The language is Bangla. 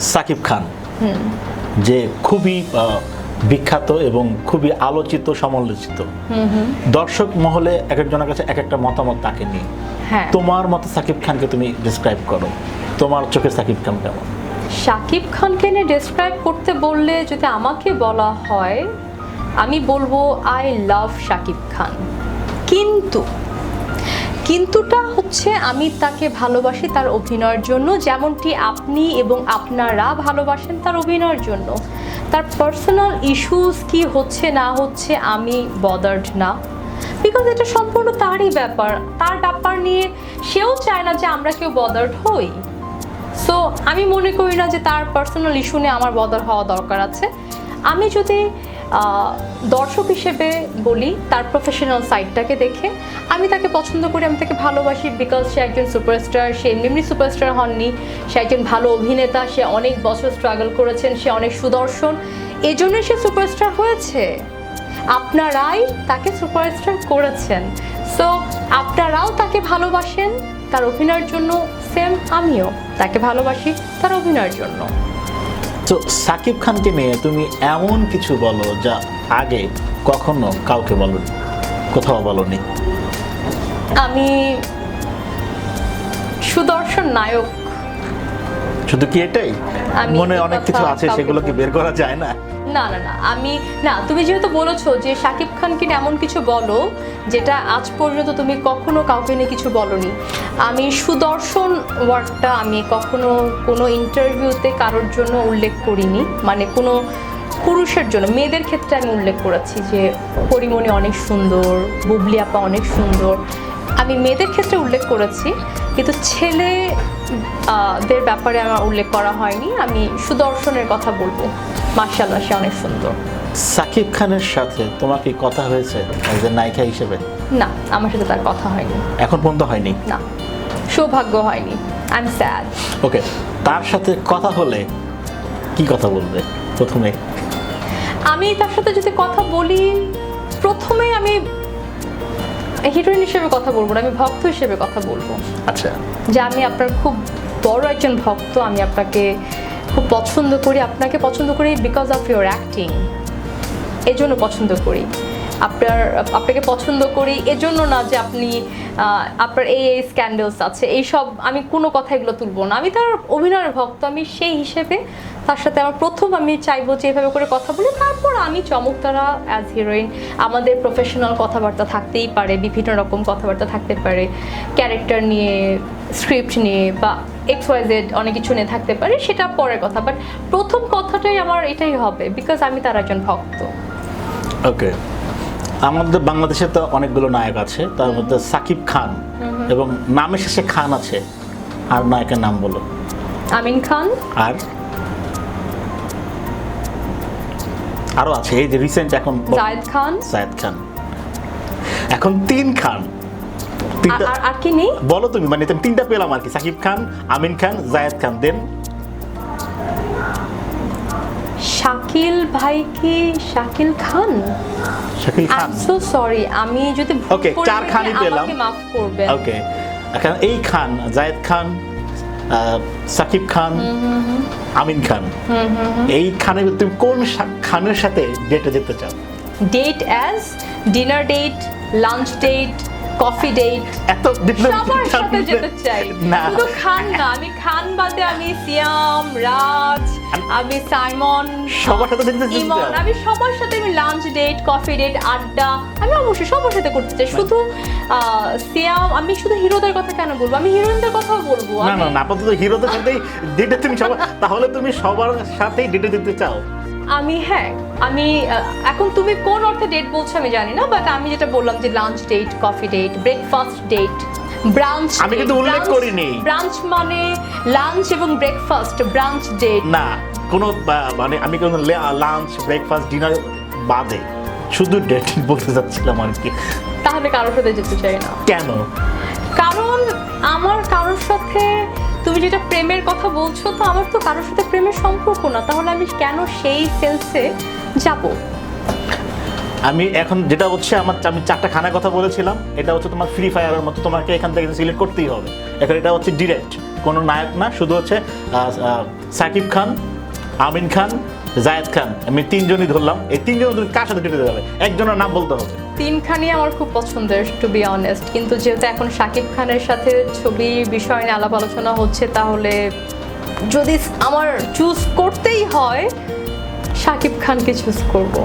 সাকিব খান যে খুবই বিখ্যাত এবং খুবই আলোচিত সমালোচিত। দর্শক মহলে এক একজনের কাছে এক একটা মতামত তাকে নিয়ে। হ্যাঁ। তোমার মতো সাকিব খানকে তুমি ডিসক্রাইব করো। তোমার চোখে সাকিব খান কেমন? শাকিব খানকে নিয়ে ডেসক্রাইব করতে বললে যদি আমাকে বলা হয় আমি বলব আই লাভ শাকিব খান। কিন্তু কিন্তুটা হচ্ছে আমি তাকে ভালোবাসি তার অভিনয়ের জন্য, যেমনটি আপনি এবং আপনারা ভালোবাসেন তার অভিনয়ের জন্য। তার পার্সোনাল ইস্যুস কি হচ্ছে না হচ্ছে আমি বদার্ড না। বিকজ এটা সম্পূর্ণ তারই ব্যাপার। তার ব্যাপার নিয়ে সেও চায় না যে আমরা কেউ বদার্ড হই। সো আমি মনে করি না যে তার পার্সোনাল ইস্যু নিয়ে আমার বদল হওয়া দরকার আছে। আমি যদি দর্শক হিসেবে বলি, তার প্রফেশনাল সাইডটাকে দেখে। আমি তাকে পছন্দ করি, আমি তাকে ভালোবাসি বিকজ সে একজন সুপারস্টার সে এমনি সুপারস্টার হননি। সে একজন ভালো অভিনেতা, সে অনেক বছর স্ট্রাগল করেছেন, সে অনেক সুদর্শন। এজন্যই সে সুপারস্টার হয়েছে। আপনারাই তাকে সুপারস্টার করেছেন। সো আপনারাও তাকে ভালোবাসেন, তার অভিনয়ের জন্য সেম আমিও তাকে ভালোবাসি, তার অভিনয়ের জন্য। তো সাকিব খানকে নিয়ে তুমি এমন কিছু বলো যা আগে কখনো কাউকে বলো কোথাও বলনি? আমি সুদর্শন নায়ক শুধু কি এটাই? আমি মনে অনেক কিছু আছে সেগুলো কি বের করা যায় না? না না না আমি না তুমি যেহেতু বলেছ যে শাকিব খানকে এমন কিছু বলো যেটা আজ পর্যন্ত তুমি কখনো কাউকে নিয়ে কিছু বলনি। আমি সুদর্শন ওয়ার্ডটা আমি কখনো কোনো ইন্টারভিউতে কারোর জন্য উল্লেখ করিনি। মানে কোনো পুরুষের জন্য মেয়েদের ক্ষেত্রে আমি উল্লেখ করেছি যে পরিমণি অনেক সুন্দর বুবলি আপা অনেক সুন্দর। আমি মেয়েদের ক্ষেত্রে উল্লেখ করেছি কিন্তু ছেলে দের ব্যাপারে আমার উল্লেখ করা হয়নি। আমি সুদর্শনের কথা বলব। মার্শাল্লাহ সে অনেক সুন্দর। সাকিব খানের সাথে তোমার কি কথা হয়েছে এজ এ নায়িকা হিসেবে? না আমার সাথে তার কথা হয়নি। এখন পর্যন্ত হয়নি? না সৌভাগ্য হয়নি। আই এম স্যাড ওকে তার সাথে কথা হলে কি কথা বলবে প্রথমে? আমি তার সাথে যদি কথা বলি হিরোইন হিসেবে কথা বলব না আমি ভক্ত হিসেবে কথা বলব। আচ্ছা। যে আমি আপনার খুব বড় একজন ভক্ত আমি আপনাকে খুব পছন্দ করি আপনাকে পছন্দ করি বিকজ অফ ইউর অ্যাক্টিং এজন্য পছন্দ করি। আপনার, আপনাকে পছন্দ করি, এজন্য না যে আপনি আপনার এই এই স্ক্যান্ডেলস আছে। এইসব আমি কোনো কথা এগুলো তুলবো না। আমি তার অভিনয়ের ভক্ত, আমি সেই হিসেবে তার সাথে আমার প্রথম আমি চাইব যে এভাবে করে কথা বলি, তারপর আমি চমকতারা অ্যাজ হিরোইন আমাদের প্রফেশনাল কথাবার্তা থাকতেই পারে, বিভিন্ন রকম কথাবার্তা থাকতে পারে ক্যারেক্টার নিয়ে স্ক্রিপ্ট নিয়ে বা এক্স ওয়াই জেড অনেক কিছু নিয়ে থাকতে পারে, সেটা পরের কথা। বাট প্রথম কথাটাই আমার এটাই হবে বিকজ আমি তার একজন ভক্ত। ওকে আমাদের বাংলাদেশে তো অনেকগুলো নায়ক আছে তার মধ্যে সাকিব খান এবং নামের শেষে খান আছে আর নায়কের নাম বলো। আমিন খান। আর? আরও আছে এই যে রিসেন্ট এখন জায়েদ খান। জায়েদ খান। এখন তিন খান। আর- কি নেই? বলো তুমি মানে তিনটা পেলাম আর কি সাকিব খান আমিন খান জায়েদ খান দেন শাকিল ভাই কি শাকিল খান? শাকিল আই খান। সো সরি আমি যদি ভুল করে চার খানই পেলাম। আমাকে মাফ করবেন। ওকে এখন এই খান জায়েদ খান সাকিব খান আমিন খান। এই খানের তুমি কোন খানের সাথে ডেটে যেতে চাও? Date as dinner date lunch date coffee date এত সবার সাথে যেতে চাই। না। শুধু খান না আমি খান বাদে আমি সিয়াম রাজ আমি সাইমন সবার সাথে যেতে চাই। ইমন আমি সবার সাথে আমি লাঞ্চ ডেট কফি ডেট আড্ডা আমি অবশ্যই সবার সাথে করতে চাই। শুধু আহ, সিয়াম আমি শুধু হিরোদের কথা কেন বলব? আমি হিরোইনদের কথাও বলব না না না আপাতত হিরোদের সাথেই ডেটে তুমি সবার তাহলে তুমি সবার সাথেই ডেটে যেতে চাও। আমি হ্যাঁ আমি এখন তুমি কোন অর্থে ডেট বলছো আমি জানি না বাট আমি যেটা বললাম যে lunch date coffee date breakfast date brunch আমি কিন্তু উল্লেখ করিনি। ব্রাঞ্চ মানে লাঞ্চ এবং ব্রেকফাস্ট ব্রাঞ্চ ডেট না কোনো মানে আমি কোনো লাঞ্চ ব্রেকফাস্ট ডিনার বাদে শুধু ডেট বলতে চাচ্ছিলাম আর কি। তাহলে কারোর সাথে যেতে চাই না। কেন? কারণ আমার কারোর সাথে তুমি যেটা প্রেমের কথা বলছো, তো আমার তো কারোর সাথে প্রেমের সম্পর্ক না। তাহলে আমি কেন সেই সেলসে যাব? আমি এখন যেটা হচ্ছে, আমার আমি চারটা খানার কথা বলেছিলাম। এটা হচ্ছে তোমার ফ্রি ফায়ারের মতো, তোমাকে এখান থেকে সিলেক্ট করতেই হবে। এখন এটা হচ্ছে ডিরেক্ট কোনো নায়ক না, শুধু হচ্ছে সাকিব খান, আমিন খান জায়েদ খান, আমি তিনজনই ধরলাম। এই তিনজন তুমি কার সাথে জুটে যাবে? একজনের নাম বলতে হবে। তিনখানই আমার খুব পছন্দের টু বি অনেস্ট কিন্তু যেহেতু এখন শাকিব খানের সাথে ছবি বিষয় নিয়ে আলাপ আলোচনা হচ্ছে, তাহলে যদি আমার চুজ করতেই হয়, শাকিব খানকে চুজ করব।